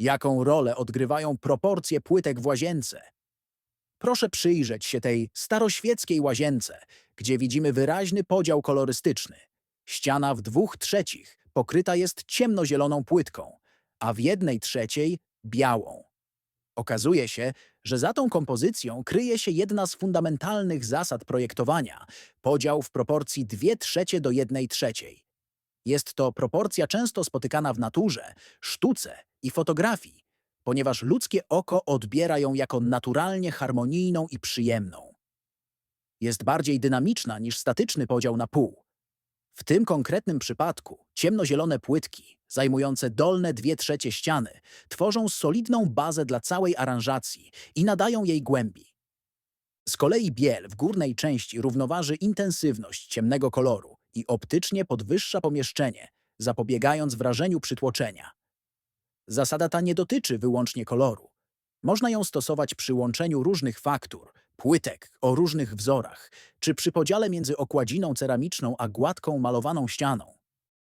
Jaką rolę odgrywają proporcje płytek w łazience? Proszę przyjrzeć się tej staroświeckiej łazience, gdzie widzimy wyraźny podział kolorystyczny. Ściana w dwóch trzecich pokryta jest ciemnozieloną płytką, a w jednej trzeciej białą. Okazuje się, że za tą kompozycją kryje się jedna z fundamentalnych zasad projektowania podział w proporcji 2 trzecie do 1 trzeciej. Jest to proporcja często spotykana w naturze, sztuce i fotografii, ponieważ ludzkie oko odbiera ją jako naturalnie harmonijną i przyjemną. Jest bardziej dynamiczna niż statyczny podział na pół. W tym konkretnym przypadku ciemnozielone płytki, zajmujące dolne dwie trzecie ściany, tworzą solidną bazę dla całej aranżacji i nadają jej głębi. Z kolei biel w górnej części równoważy intensywność ciemnego koloru i optycznie podwyższa pomieszczenie, zapobiegając wrażeniu przytłoczenia. Zasada ta nie dotyczy wyłącznie koloru. Można ją stosować przy łączeniu różnych faktur, płytek o różnych wzorach, czy przy podziale między okładziną ceramiczną a gładką malowaną ścianą.